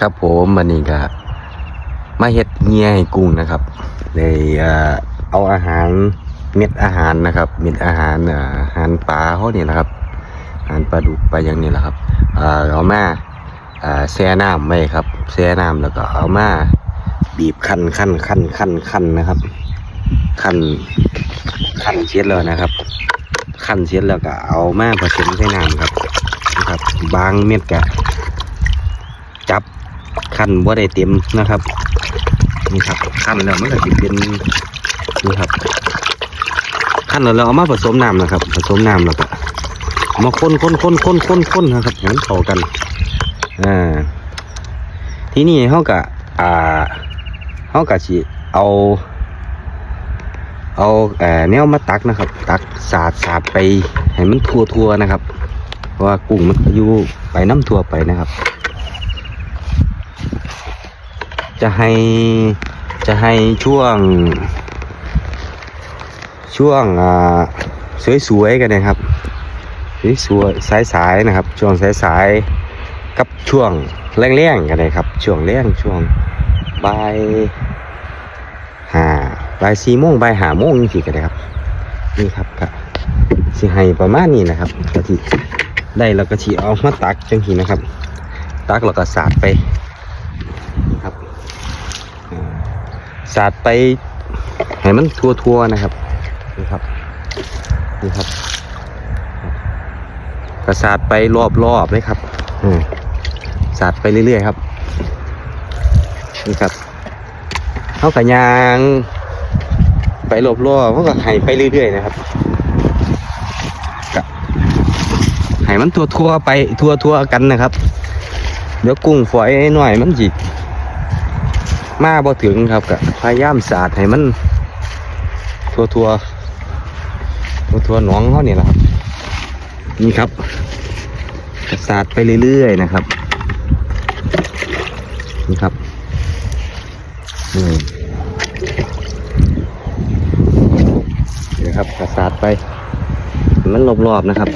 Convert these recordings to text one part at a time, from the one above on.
ครับผมวันนี้ก็มาเฮ็ดเงี้ยให้กุ้งนะครับเลยเอาอาหารเม็ดอาหารนะครับ เม็ดอาหารอาหารปลาเขาเนี่ยนะครับ อาหารปลาดุกปลาอย่างนี้แหละครับเอามาเอ่อแช่น้ำไว้ครับแช่น้ำแล้วก็เอามาบีบคั้นคั้นคั้นคั้นคั้นนะครับคั้นคั้นเสร็จแล้วนะครับคั้นเสร็จแล้วก็เอามาผสมใส่น้ำครับนะครับ บางเม็ดกั คันว่าได้เต็มนะครับนี่ครับคันแล้วมันก็จะเป็นนี่ครับคันแล้วเราเอามาผสมน้ำนะครับ ผสมน้ำแล้วก็เอามาคนคนคนคนคนคนนะครับให้มันเข้ากันอ่าที่นี้เขากะอ่าเขากะสิเอาเอาเออแนวมาตักนะครับ ตักสาดสาดไปให้มันทั่วทั่วนะครับ เพราะว่ากุ้งมันอยู่ไปน้ำทั่วไปนะครับ จะให้จะให้ช่วง ช่วงอ่าสวยๆกันนะครับสวยๆสายๆนะครับ ช่วงสายๆกับช่วงแรงๆกันเลยครับ ช่วงแรงช่วงบ่ายห้าบ่ายสี่โมงบ่ายห้าโมงนี่สิกันเลยครับ นี่ครับก็สิให้ประมาณนี้นะครับกะทิได้แล้วก็ทีเอามาตักจังทีนะครับ ตักแล้วก็สาดไปครับ สาดไปให้มันทั่วๆนะครับนี่ครับนี่ครับกระสาดไปรอบๆเลยครับอืมสาดไปเรื่อยๆครับนี่ครับเขากระยางไปรอบๆเขาก็ให้ไปเรื่อยๆนะครับก็ให้มันทั่วๆไปทั่วๆกันนะครับ เดี๋ยวกุ้งฝอยหน่อยมันจิ มาบ่ถึงครับก็พยายามสาดให้มัน ทั่วทั่วทั่วทั่วหนองเขาเนี่ยแหละครับ นี่ครับสาดไปเรื่อยๆนะครับ นี่ครับอืมนี่ครับก็สาดไป มันรอบๆนะครับ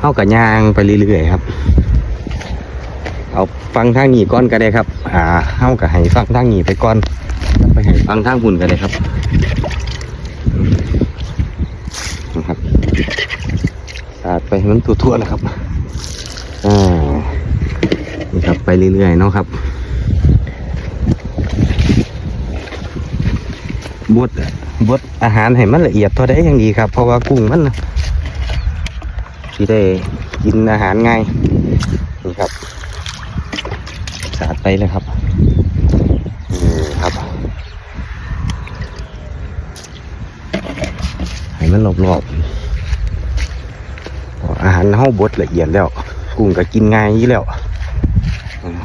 เข้ากับยางไปเรื่อยๆครับ เอาฟังทางนี้ก่อนก็ได้ครับ อ่าเฮาก็ให้ฟังทางนี้ไปก่อนไปให้ฟังทางหุ่นก็ได้ครับนะครับสาดไปให้มันทั่วๆนะครับอ่านี่ครับไปเรื่อยๆเนาะครับบดบดอาหารให้มันละเอียดเท่าได้ยังดีครับ เพราะว่ากุ้งมันที่ได้กินอาหารง่ายนี่ครับ สาดไปเลยครับนี่ครับให้มันรอบๆพออาหารเฮาบดละเอียดแล้ว กุ้งก็กินง่ายอยู่แล้วอืม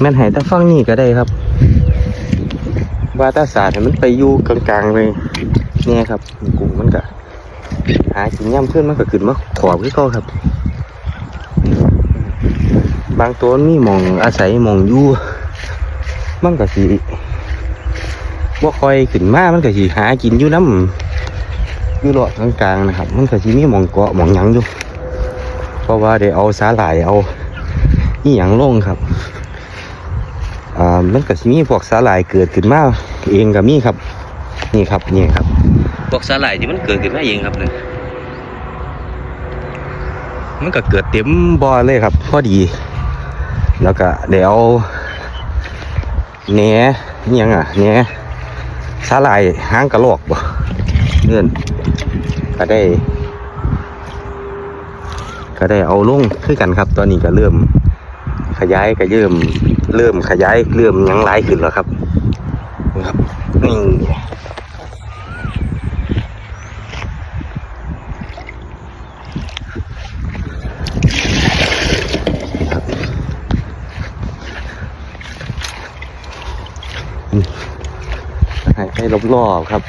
แม่นให้แต่ฟังนี่ก็ได้ครับว่าแตาสาดให้มันไปอยู่กลางๆเลยเนี่ยครับกุ้งมันก็หากินย่ำขึ้นมันก็ขึ้นมาขอบขึ้นก็ครับ บางตัวมันมีหมองอาศัยหมองอยู่มันก็สิบ่ค่อยขึ้นมามันก็สิหากินอยู่น้ำอยู่หลอดกลางๆนะครับ มันก็สิมีหมองเกาะหมองหยังอยู่ เพราะว่าได้เอาสาหร่ายเอานี่หยังลงครับอ่ามันก็สิมีพวกสาหร่ายเกิดขึ้นมาเองก็มีครับ นี่ครับนี่ครับพวกสาหร่ายที่มันเกิดขึ้นมาเองครับเนี่ยมันก็เกิดเต็มบ่อเลยครับ พอดี แล้วก็เดี๋ยวแหนอิหยังอะแหนสาลายหางกระโหลกบ่เงื่อนก็ได้ ก็ได้เอาลงคือกันครับ ตอนนี้ก็เริ่ม ขยายก็เริ่ม เริ่มขยายเริ่มยังหลขึ้นแล้วครับนะครับนี่ ให้รอบๆครับ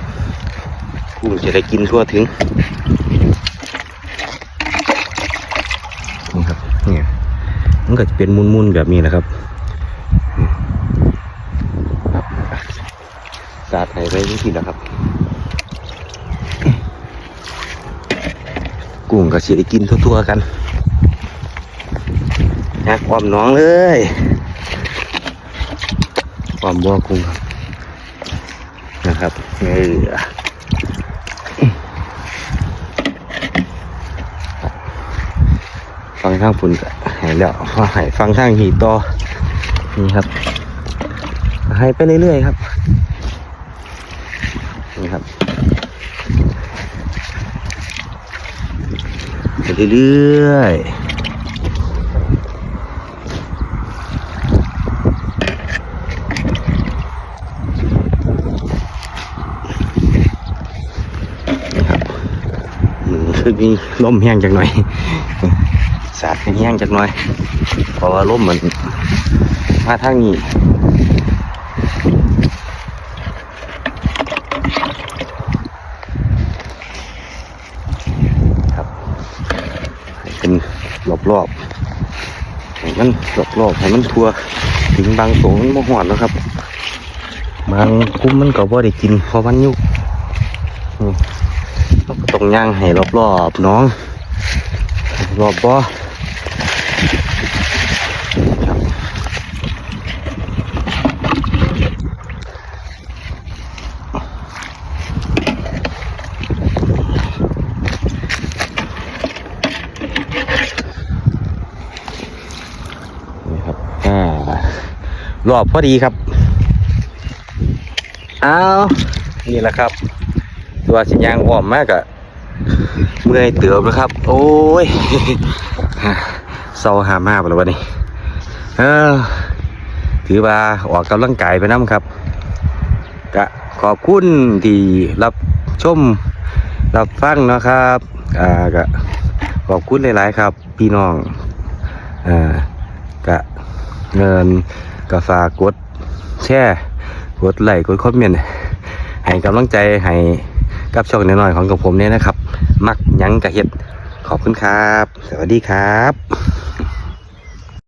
กุ้งจะได้กินทั่วถึงนี่ครับเนี่ยมันก็จะเป็นมุนๆแบบนี้แหละครับสาดไหไปที่ทีแล้วครับ กุ้งก็สิได้กินทั่วๆกันยักอ้อมน้องเลย อ้อมบัวกุ้งครับนะครับเออฟังทางฝุ่นหายแล้วพอหายฟังทางหีต่อนี่ครับให้ไปเรื่อยๆครับนี่ครับไปเรื่อยๆนี่ครับ มือคือมีลมแห้งจักหน่อยสาดแห้งจักหน่อย เพราะว่าลมมันมาทางนี้ครับเป็นรอบๆให้มันรอบๆให้มันทั่วถึงบางตรงมันบ่หอดแล้วครับ บางคุ้มมันก็บ่ได้กินเพราะมันยุก ก็ต้องย่างให้รอบๆน้อง รอบบ่นี่ครับอ่ารอบพอดีครับ เอานี่แหละครับ ตัวสิยางอ้อมมากอะเมื่อยเตือบนะครับ โอ้ยเศร้าหามากไปแล้ววันนี้เออถือว่าออกกำลังกายไปน้ำครับกะขอบคุณที่รับชม รับฟังนะครับอ่ากะขอบคุณหลาย ๆ ครับ พี่น้องอ่ากะเงินกะฝากกดแชร์กดไลค์กดคอมเมนต์ให้กำลังใจให้ กับช่องน้อยๆของกับผมเนี่ยนะครับ มักยังกะเฮ็ดขอบคุณครับ สวัสดีครับ